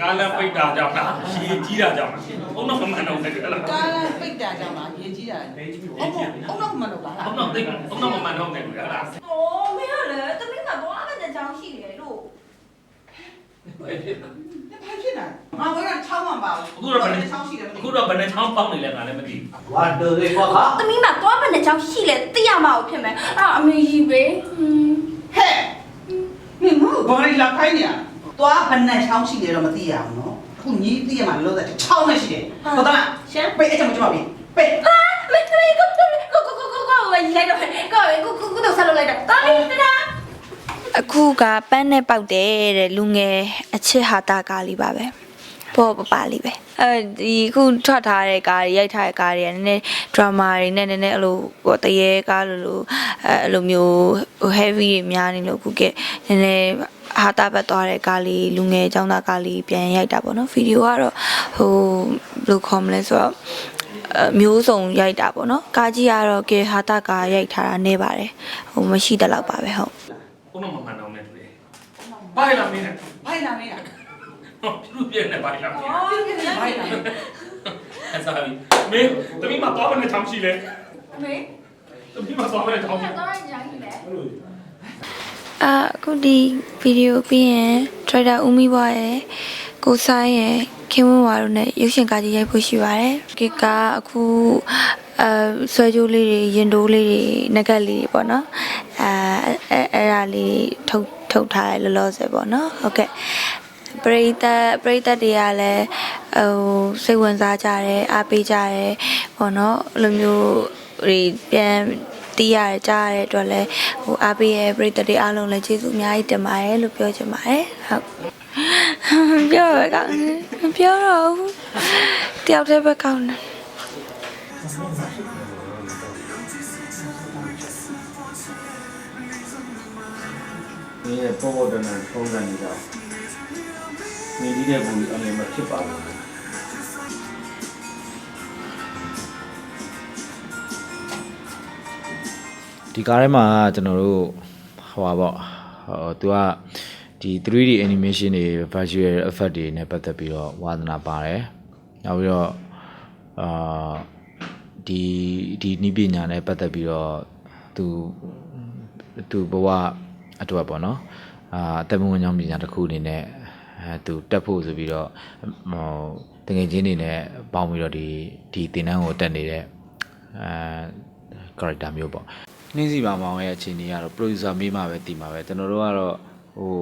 ကားလမ်းပိတ်တာကြောင့်လားရေကြီးတာကြောင့်လားဘုံတော့မမှန်တော့ဘူးလေလားကားလမ်းပိတ်တာကြောင့်လားရေကြီးတာဟုတ်ဟုတ်ဟုတ်တော့မမှန်တော့လားဘုံတော့သိဘုံတော့မမှန်တော့ဘူးလေလားโอ้ไม่อ่ะเลยตะมิ้นมาบ่อ่ะแต่จองရှိတယ်လို့ဘာဖြစ်လဲဘာဖြစ်လဲငါဘယ်ကချောင်းမှပါဘူးအခုတော့ဘယ်နှချောင်းရှိတယ်အခုတော့ဘယ်နှချောင်းပေါက်နေလဲငါလည်းမသိဘူးဝါတူလေးပေါ့ဟာတမီးမှာတော့ဘယ်နှချောင်းရှိလဲသိရမှာဖြစ်မယ်အဲ့အမေကြီးပဲဟဲ့မင်းဘာလဲလာခိုင်းနေရ သွားဘဏ္ဍချောင်းရှိတယ်တော့မသိရအောင်နော်အခုညီးသိရမှာလောသက်ချောင်းနဲ့ရှိတယ်ဟုတ်တယ်လားရှမ်းပေးအဲ့ကြောင့်ကျွန်တော်ပြီးပေးဟာမင်းတို့ကိုကိုကိုကိုကိုကိုကိုရိုက်တော့ကိုကိုကိုကိုတော့ဆက်လုပ်လိုက်တော့တာလီတာအခုကပန်းနဲ့ပောက်တယ်တဲ့လူငယ်အချစ်ဟာတာကားလေးပါပဲပေါ်ပပါလေးပဲအဲဒီခုထွက်ထားတဲ့ကားတွေရိုက်ထားတဲ့ကားတွေကနည်းနည်း drama တွေနဲ့နည်းနည်းအဲ့လိုဟိုတရေကားလိုလိုအဲ့လိုမျိုး heavy တွေများနေလို့ခုကနည်းနည်း အာတာဘတ်သွားတဲ့ကားလေးလူငယ်ចောင်းသားကားလေးပြန်ရိုက်တာပေါ့နော်ဗီဒီယိုကတော့ဟိုဘယ်လိုခေါ်မလဲဆိုတော့မျိုးစုံရိုက်တာပေါ့နော်ကားကြီးကတော့ကေဟာတာကရိုက်ထားတာနေပါတယ်ဟိုမရှိတလောက်ပါပဲဟုတ်ဘုမမမှန်တော့မဲ့တွေ့ဘိုင်လာမင်းဘိုင်လာမင်းပြုတ်ပြည့်နေဘိုင်လာမင်းဘိုင်လာမင်းအစားပြီမင်းတမီးမှာသွားမနေချောင်းရှိလဲမင်းတမီးမှာသွားမနေချောင်းရှိလဲသွားမနေချောင်းရှိလဲ အခုဒီဗီဒီယိုပြီးရင် trader ဦးမိဘရဲ့ကိုဆိုင်ရဲ့ခင်ဝင်းဝါတို့နဲ့ရုပ်ရှင်ကားကြီးရိုက်ဖို့ရှိပါတယ်။ဒီကအခုအဲဆွဲကြိုးလေးတွေရင်တိုးလေးတွေငကက်လေးတွေပေါ့နော်။အဲအဲအဲ့ဒါလေးထုတ်ထုတ်ထားရလောလောဆယ်ပေါ့နော်။ဟုတ်ကဲ့ပရိသတ်ပရိသတ်တွေကလည်းဟိုစိတ်ဝင်စားကြတယ်အားပေးကြတယ်ပေါ့နော်အဲ့လိုမျိုးတွေပြန် တီးရကြရတဲ့အတွက်လည်းဟိုအားပေးရဲ့ပရိသတ်တွေအားလုံးလည်းကျေးဇူးအများကြီးတင်ပါတယ်လို့ပြောချင်ပါတယ်ဟုတ်ပြောရကောင်းတယ်မပြောတော့ဘူးတယောက်တည်းပဲကောင်းတယ်ဒီရဲ့ပေါ်ပေါ်တန်တန်ထုံးစံနေတော့နေဒီတဲ့ဘူးအနေမဖြစ်ပါဘူး ဒီကားထဲမှာကျွန်တော်တို့ဟိုပါပေါ့ဟိုသူကဒီ 3D animation တွေ visual effect တွေနဲ့ပတ်သက်ပြီးတော့ဝါသနာပါတယ်နောက်ပြီးတော့အာဒီဒီနည်းပညာနဲ့ပတ်သက်ပြီးတော့သူသူဘဝအတွက်ပေါ့နော်အာအသက်မွေးကြောင်းပညာတစ်ခုအနေနဲ့အဲသူတက်ဖို့ဆိုပြီးတော့ဟိုတငယ်ချင်းတွေနဲ့ပေါင်းပြီးတော့ဒီဒီတင်တန်းကိုတက်နေတဲ့အဲ character မျိုးပေါ့ နှင်းစီပါမောင်ရဲ့အခြေအနေကတော့ producer မေးမှပဲတည်မှာပဲကျွန်တော်တို့ကတော့ဟို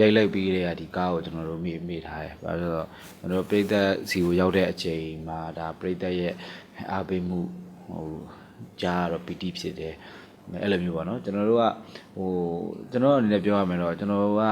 ရိုက်လိုက်ပြီးတဲ့ကဒီကားကိုကျွန်တော်တို့မေ့မေ့ထားတယ်။ဘာလို့လဲဆိုတော့ကျွန်တော်တို့ပြည်သက်စီကိုရောက်တဲ့အချိန်မှာဒါပြည်သက်ရဲ့အားပေးမှုဟိုကြားတော့ပီတိဖြစ်တယ်။အဲ့လိုမျိုးပေါ့နော်ကျွန်တော်တို့ကဟိုကျွန်တော်အနေနဲ့ပြောရမယ်တော့ကျွန်တော်တို့က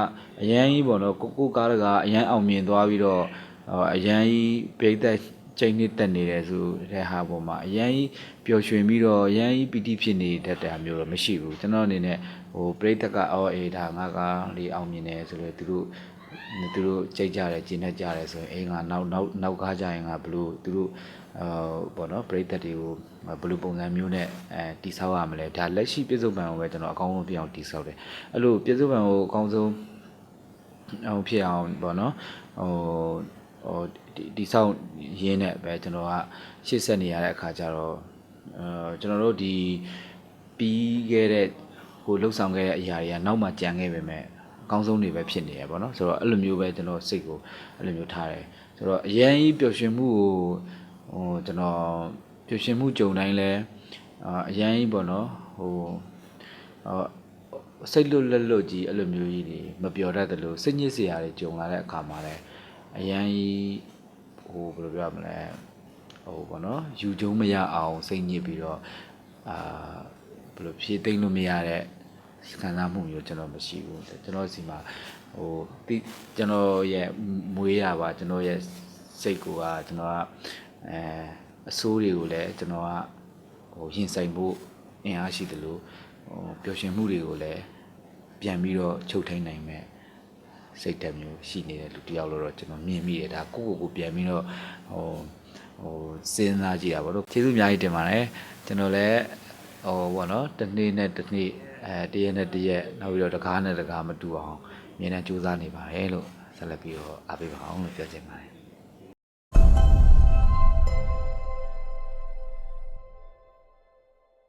အရန်ကြီးပေါ့နော်ကိုကိုကားတကအရန်အောင်မြင်သွားပြီးတော့ဟိုအရန်ကြီးပြည်သက် ချိန်နှစ်တက်နေတယ်ဆိုတဲ့ဟာပေါ်မှာအရန်ကြီးပျော်ရွှင်ပြီးတော့အရန်ကြီးပီတိဖြစ်နေတတ်တာမျိုးတော့မရှိဘူးကျွန်တော်အနေနဲ့ဟိုပြိတက်ကအော်အေးဒါငါကလေးအောင်မြင်တယ်ဆိုတော့သူတို့သူတို့ကြိတ်ကြတယ်ကျင်းတတ်ကြတယ်ဆိုရင်အိမ်ကနောက်နောက်နောက်ကားကြရင်ကဘလို့သူတို့အာပေါ့နော်ပြိတက်တွေကိုဘလို့ပုံစံမျိုးနဲ့အဲတိဆောက်ရမလဲဒါလက်ရှိပြစ္ဆုတ်ပံကိုပဲကျွန်တော်အကောင်းဆုံးပြအောင်တိဆောက်တယ်အဲ့လိုပြစ္ဆုတ်ပံကိုအကောင်းဆုံးဟိုဖြစ်အောင်ပေါ့နော်ဟို ဟိုဒီဒီဆောက်ရင်းနဲ့ပဲကျွန်တော်ကရှေ့ဆက်နေရတဲ့အခါကျတော့အဲကျွန်တော်တို့ဒီပြီးခဲ့တဲ့ဟိုလှုပ်ဆောင်ခဲ့တဲ့အရာတွေကနောက်မှကြံခဲ့ပေမဲ့အကောင်းဆုံးတွေပဲဖြစ်နေရပေါ့နော်ဆိုတော့အဲ့လိုမျိုးပဲကျွန်တော်စိတ်ကိုအဲ့လိုမျိုးထားတယ်ဆိုတော့အရင်ကြီးပျော်ရွှင်မှုကိုဟိုကျွန်တော်ပျော်ရွှင်မှုကြုံတိုင်းလဲအာအရင်ကြီးပေါ့နော်ဟိုအာစိတ်လွတ်လက်လွတ်ကြီးအဲ့လိုမျိုးကြီးတွေမပြောတတ်တယ်လို့စိတ်ညစ်စရာတွေကြုံလာတဲ့အခါမှာလဲ အရင်ကြီးဟိုဘယ်လိုပြောရမလဲဟိုပေါ့နော်ယူကျုံမရအောင်စိတ်ညစ်ပြီးတော့အာဘယ်လိုဖြည့်သိမ့်လို့မရတဲ့ခံစားမှုမျိုးကျွန်တော်မရှိဘူးကျွန်တော်စီမှာဟိုတိကျွန်တော်ရဲ့မွေးရပါကျွန်တော်ရဲ့စိတ်ကိုကကျွန်တော်ကအဲအဆိုးတွေကိုလည်းကျွန်တော်ကဟိုရင်ဆိုင်ဖို့အင်အားရှိတယ်လို့ဟိုပျော်ရွှင်မှုတွေကိုလည်းပြန်ပြီးတော့ချုပ်ထိန်နိုင်မယ် စိတ်ဓာတ်မျိုးရှိနေတဲ့လူတစ်ယောက်လို့တော့ကျွန်တော်မြင်မိတယ်ဒါကိုယ့်ကိုယ်ကိုပြန်ပြီးတော့ဟိုဟိုစဉ်းစားကြည့်တာပေါ့လို့ကျေးဇူးအများကြီးတင်ပါတယ်ကျွန်တော်လည်းဟိုဘောနော်တစ်နေ့နဲ့တစ်နေ့အဲတရက်နဲ့တရက်နောက်ပြီးတော့တကားနဲ့တကားမတူအောင်အမြဲတမ်းကြိုးစားနေပါတယ်လို့ဆက်လက်ပြီးတော့အားပေးပါအောင်လို့ပြောချင်ပါတယ်